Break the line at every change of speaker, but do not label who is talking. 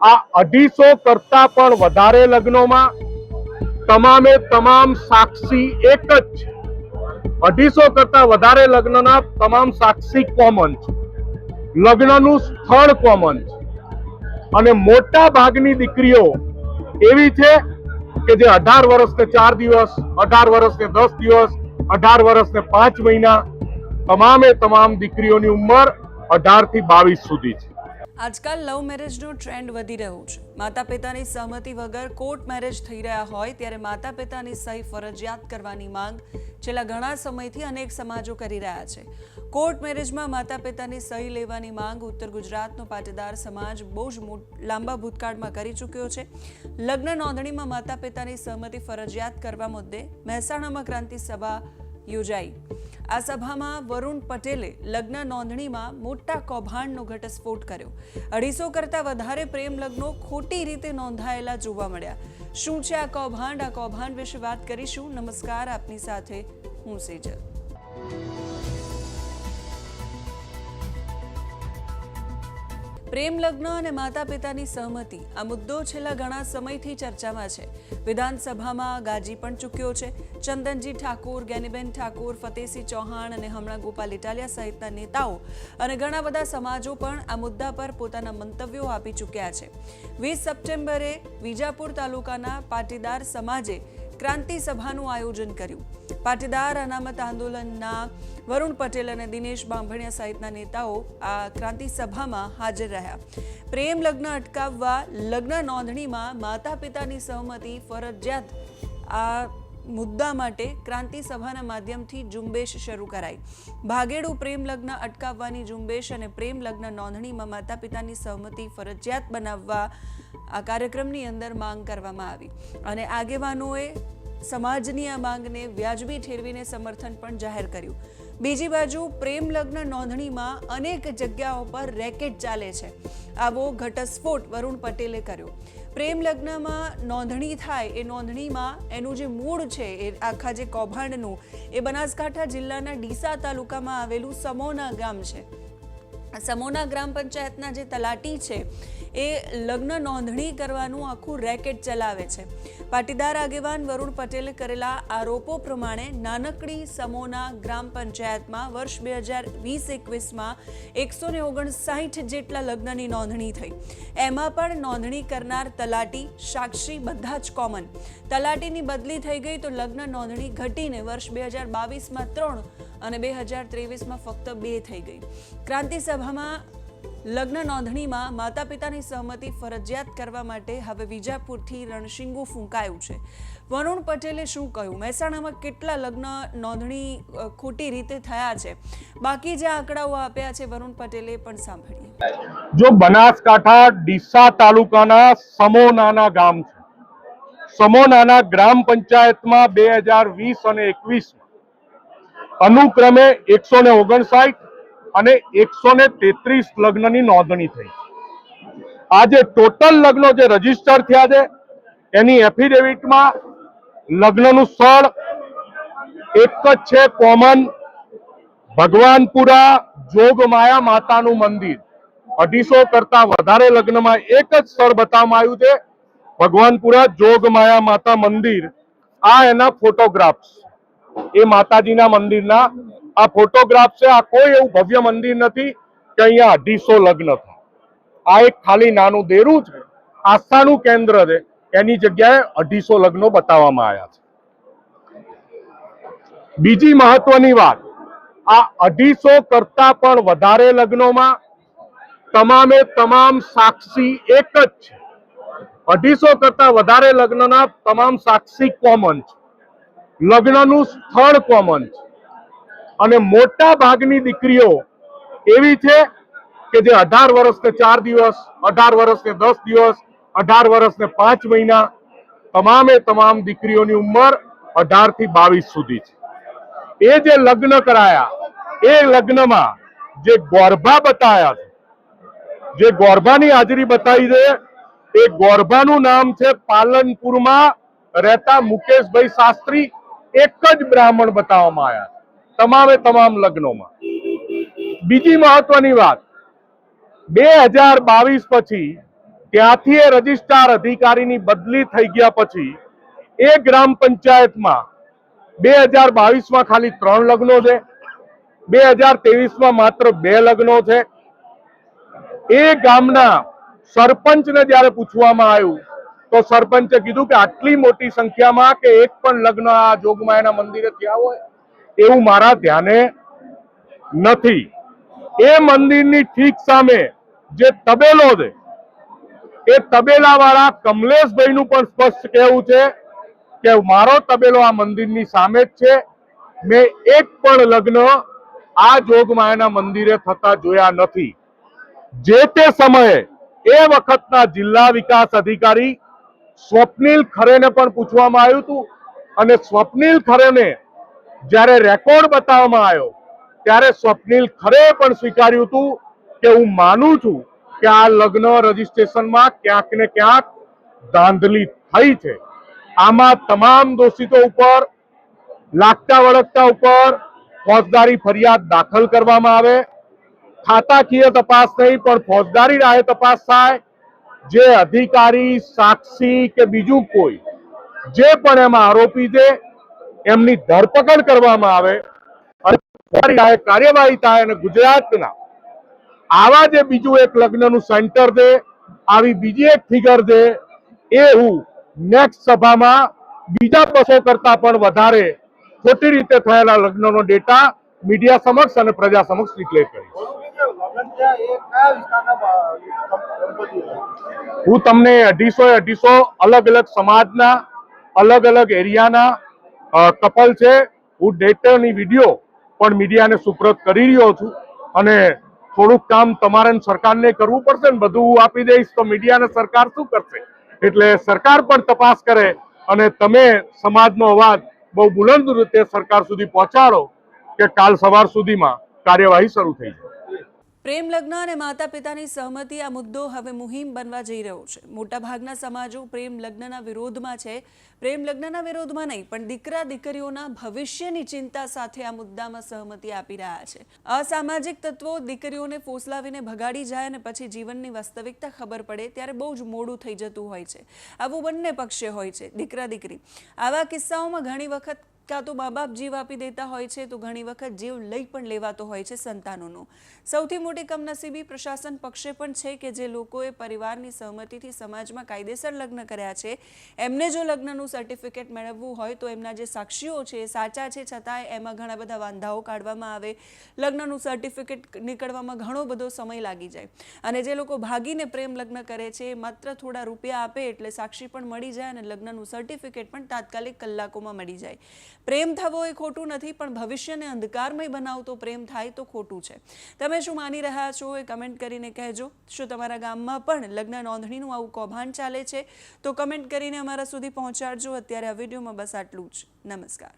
આ અઢીસો કરતા પણ વધારે લગ્નોમાં તમામે તમામ સાક્ષી એક જ છે. અઢીસો કરતા વધારે લગ્નના તમામ સાક્ષી કોમન છે. લગ્નનું સ્થળ કોમન છે. અને મોટા ભાગની દીકરીઓ એવી છે કે જે અઢાર વર્ષને ચાર દિવસ, અઢાર વર્ષને દસ દિવસ, અઢાર વર્ષને પાંચ મહિના, તમામે તમામ દીકરીઓની ઉંમર અઢારથી બાવીસ સુધી છે.
આજકાલ લવ મેરેજનો ટ્રેન્ડ વધી રહ્યો છે. માતા પિતાની સહમતિ વગર કોર્ટ મેરેજ થઈ રહ્યા હોય ત્યારે માતા પિતાની સહી ફરજિયાત કરવાની માંગ છેલ્લા ઘણા સમયથી અનેક સમાજો કરી રહ્યા છે. કોર્ટ મેરેજમાં માતા પિતાની સહી લેવાની માંગ ઉત્તર ગુજરાતનો પાટીદાર સમાજ બહુ જ લાંબા ભૂતકાળમાં કરી ચૂક્યો છે. લગ્ન નોંધણીમાં માતા પિતાની સહમતિ ફરજિયાત કરવા મુદ્દે મહેસાણામાં ક્રાંતિ સભા યોજાઈ. આ સભામાં વરુણ પટેલે લગ્ન નોંધણીમાં મોટા કૌભાંડનો ઘટસ્ફોટ કર્યો. અઢીસો કરતાં વધારે પ્રેમ લગ્નો ખોટી રીતે નોંધાયેલા જોવા મળ્યા. શું છે આ કૌભાંડ? આ કૌભાંડ વિશે વાત કરીશું. નમસ્કાર, આપની સાથે હું સેજલ. પ્રેમ, લગ્ન અને માતા પિતાની સહમતિ. આ મુદ્દો છેલ્લા ઘણા સમયથી ચર્ચામાં છે. વિધાનસભામાં ગાજી પણ ચૂક્યો છે. ચંદનજી ઠાકોર, જ્ઞાનીબેન ઠાકોર, ફતેહસિંહ ચૌહાણ અને હમણાં ગોપાલ ઇટાલિયા સહિતના નેતાઓ અને ઘણા બધા સમાજો પણ આ મુદ્દા પર પોતાના મંતવ્યો આપી ચૂક્યા છે. વીસ સપ્ટેમ્બરે વિજાપુર તાલુકાના પાટીદાર સમાજે ક્રાંતિ સભાનું આયોજન કર્યું. પાટીદાર અનામત આંદોલનના વરુણ પટેલ અને દિનેશ બાંભણિયા સહિતના નેતાઓ આ ક્રાંતિ સભામાં હાજર રહ્યા. પ્રેમ લગ્ન અટકાવવા લગ્ન નોંધણીમાં માતા પિતાની સહમતિ ફરજિયાત. આ મુદ્દા માટે ક્રાંતિ સભાના માધ્યમથી ઝુંબેશ શરૂ કરાઈ. ભાગેડુ પ્રેમ લગ્ન અટકાવવાની ઝુંબેશ અને પ્રેમ લગ્ન નોંધણીમાં માતા પિતાની સહમતિ ફરજિયાત બનાવવા આ કાર્યક્રમની અંદર માંગ કરવામાં આવી. અને આગેવાનોએ સમાજની આ માંગને વ્યાજબી ઠેરવીને સમર્થન પણ જાહેર કર્યું. બીજી બાજુ, પ્રેમ લગ્ન નોંધણીમાં અનેક જગ્યાઓ પર રેકેટ ચાલે છે. આવો ઘટસ્ફોટ વરુણ પટેલે કર્યો. પ્રેમ લગ્નમાં નોંધણી થાય, એ નોંધણીમાં એનું જે મૂળ છે, એ આખા જે કૌભાંડનું, એ બનાસકાંઠા જિલ્લાના ડીસા તાલુકામાં આવેલું સમોના ગામ છે. સમોના ગ્રામ પંચાયતના જે તલાટી છે, એ લગ્ન નોંધણી કરવાનું આખું રેકેટ ચલાવે છે. પાટીદાર આગેવાન વરુણ પટેલે કરેલા આરોપો પ્રમાણે નાનકડી સમોના ગ્રામ પંચાયતમાં વર્ષ બે હજાર વીસ એકવીસમાં એકસો ને ઓગણસાઠ જેટલા લગ્નની નોંધણી થઈ. એમાં પણ નોંધણી કરનાર તલાટી સાક્ષી બધા જ કોમન તલાટીની બદલી થઈ ગઈ તો લગ્ન નોંધણી ઘટીને વર્ષ બે હજાર બાવીસમાં ત્રણ અને બે હજાર ત્રેવીસમાં ફક્ત બે થઈ ગઈ. ક્રાંતિ સભામાં લગ્ન નોંધણીમાં માતા પિતાની સહમતિ ફરજિયાત કરવા માટે હવે વિજાપુરથી રણશીંગુ ફૂંકાયું છે. વરુણ પટેલે શું કહ્યું? મહેસાણામાં કેટલા લગ્ન નોંધણી ખોટી રીતે થયા છે? બાકી જે આંકડાઓ આપ્યા છે વરુણ પટેલે પણ સાંભળીએ.
જો બનાસકાંઠા, ડીસા તાલુકાના સમોનાના ગામ છે. સમોનાના ગ્રામ પંચાયતમાં બે હજાર વીસ અને એકવીસ અનુક્રમે એકસો ને ઓગણસાઠ અને એકસો ને તેત્રીસ લગ્નની નોંધણી થઈ. આજે ટોટલ લગ્નો જે રજિસ્ટર થયા છે, એની એફિડેવિટમાં લગ્નનું સ્થળ એક જ છે કોમન ભગવાનપુરા જોગમાયા માતાનું મંદિર. અઢીસો કરતા વધારે લગ્નમાં એક જ સ્થળ બતાવવામાં આવ્યું છે, ભગવાનપુરા જોગમાયા માતા મંદિર. આ એના ફોટોગ્રાફ્સ. એ માતાજીના મંદિરના. આ ફોટોગ્રાફ છે, આ કોઈ એવું ભવ્ય મંદિર નથી કે અહીંયા અઢીસો લગ્ન થાય. આ એક ખાલી નાનું દેરું છે આસ્થાનું કેન્દ્ર છે. એની જગ્યાએ અઢીસો લગ્નો બતાવવામાં આવ્યા છે. બીજી મહત્વની વાત, આ અઢીસો કરતા પણ વધારે લગ્નોમાં તમામે તમામ સાક્ષી એક જ છે. અઢીસો કરતા વધારે લગ્નના તમામ સાક્ષી કોમન છે. લગ્નનું સ્થળ કોમન છે. અને મોટા ભાગની દીકરીઓ એવી છે કે જે અઢાર વર્ષને ચાર દિવસ, અઢાર વર્ષને દસ દિવસ, અઢાર વર્ષને પાંચ મહિના તમામે તમામ દીકરીઓની ઉંમર અઢારથી બાવીસ સુધી છે. એ જે લગ્ન કરાયા, એ લગ્નમાં જે ગોરભા બતાયા છે, જે ગોરભાની હાજરી બતાવી છે, એ ગોરભાનું નામ છે પાલનપુરમાં રહેતા મુકેશભાઈ શાસ્ત્રી. એક જ બ્રાહ્મણ બતાવવામાં આવ્યા તમામે તમામ લગ્નોમાં. બીજી મહત્વની વાત, બે હજાર બાવીસ પછી ત્યાંથી એ રજિસ્ટ્રાર અધિકારીની બદલી થઈ ગયા પછી એ ગ્રામ પંચાયતમાં બે હજાર બાવીસમાં ખાલી ત્રણ લગ્નો છે, બે હજાર તેવીસમાં માત્ર બે લગ્નો છે. એ ગામના સરપંચને જ્યારે પૂછવામાં આવ્યું તો સરપંચે કીધું કે આટલી મોટી સંખ્યામાં કે એક પણ લગ્ન આ જોગમાયાના મંદિરે થયા હોય, એવું મારા ધ્યાને નથી. એ મંદિરની ઠીક સામે જે તબેલો છે, એ તબેલા વાળા કમલેશભાઈનું પણ સ્પષ્ટ કહેવું છે કે મારો તબેલો આ મંદિરની સામે જ છે. મેં એક પણ લગ્ન આ જોગમાયાના મંદિરે થતા જોયા નથી. જે તે સમયે એ વખતના જિલ્લા વિકાસ અધિકારી સ્વપ્નિલ ખરેને પણ પૂછવામાં આવ્યું હતું. અને સ્વપ્નિલ ખરેને જ્યારે રેકોર્ડ બતાવવામાં આવ્યો, ત્યારે સ્વપ્નિલ ખરે પણ સ્વીકાર્યું હતું કે હું માનું છું કે આ લગ્ન રજીસ્ટ્રેશનમાં ક્યાંક ને ક્યાંક ધાંધલી થઈ છે. આમાં તમામ દોષિતો ઉપર, લાગતા વળગતા ઉપર ફોજદારી ફરિયાદ દાખલ કરવામાં આવે. ખાતાકીય તપાસ નહીં, પણ ફોજદારી રાહે તપાસ થાય. જે અધિકારી, સાક્ષી કે બીજું કોઈ, જે પણ એમાં આરોપી છે, એમની ધરપકડ કરવામાં આવે અને કાર્યવાહી થાય અને ગુજરાતના આવા જે બીજું એક લગ્નનું સેન્ટર છે, આવી બીજી એક ફિગર છે, એ હું નેક્સ્ટ સભામાં બીજા બસો કરતા પણ વધારે ખોટી રીતે થયેલા લગ્નનો ડેટા મીડિયા સમક્ષ અને પ્રજા સમક્ષ ડિક્લેર કરીશ. હું તમને અઢીસો અઢીસો અલગ અલગ સમાજના, અલગ અલગ એરિયાના કપલ છે. હું ડેટાની વીડિયો પણ મીડિયાને સુપ્રત કરી રહ્યો છું અને થોડુંક કામ તમારે સરકારને કરવું પડશે ને બધું હું આપી દઈશ તો મીડિયાને સરકાર શું કરશે? એટલે સરકાર પણ તપાસ કરે અને તમે સમાજનો અવાજ બહુ બુલંદ રીતે સરકાર સુધી પહોંચાડો કે કાલ સવાર સુધીમાં કાર્યવાહી શરૂ થઈ જાય.
પ્રેમ લગ્ન અને માતા પિતાની સહમતિ આ મુદ્દો હવે મુહિમ બનવા જઈ રહ્યો છે. મોટાભાગના સમાજો પ્રેમ લગ્નના વિરોધમાં છે. પ્રેમ લગ્નના વિરોધમાં નહીં, પણ દીકરા દીકરીઓના ભવિષ્યની ચિંતા સાથે આ મુદ્દામાં સહમતિ આપી રહ્યા છે. અસામાજિક તત્વો દીકરીઓને ફોસલાવીને ભગાડી જાય અને પછી જીવનની વાસ્તવિકતા ખબર પડે ત્યારે બહુ જ મોડું થઈ જતું હોય છે. આવું બંને પક્ષે હોય છે, દીકરા દીકરી. આવા કિસ્સાઓમાં ઘણી વખત કાં તો મા બાપ જીવ આપી દેતા હોય છે, તો ઘણી વખત જીવ લઈ પણ લેવાતો હોય છે સંતાનોનો. સૌથી મોટી કમનસીબી પ્રશાસન પક્ષે પણ છે કે જે લોકોએ પરિવારની સહમતિથી સમાજમાં કાયદેસર લગ્ન કર્યા છે. એમને જો લગ્નનું સર્ટિફિકેટ મેળવવું હોય, તો એમના જે સાક્ષીઓ છે સાચા છે, છતાંય એમાં ઘણા બધા વાંધાઓ કાઢવામાં આવે. લગ્નનું સર્ટિફિકેટ નીકળવામાં ઘણો બધો સમય લાગી જાય. અને જે લોકો ભાગીને પ્રેમ લગ્ન કરે છે માત્ર થોડા રૂપિયા આપે એટલે સાક્ષી પણ મળી જાય અને લગ્નનું સર્ટિફિકેટ પણ તાત્કાલિક કલાકોમાં મળી જાય. પ્રેમ થવો એ ખોટું નથી, પણ ભવિષ્યને અંધકારમય બનાવતો પ્રેમ થાય તો ખોટું છે. તમે શું માની રહ્યા છો એ કમેન્ટ કરીને કહેજો. શું તમારા ગામમાં પણ લગ્ન નોંધણીનું આવું કૌભાંડ ચાલે છે? તો કમેન્ટ કરીને અમારા સુધી પહોંચાડજો. અત્યારે આ વિડીયોમાં બસ આટલું જ. નમસ્કાર.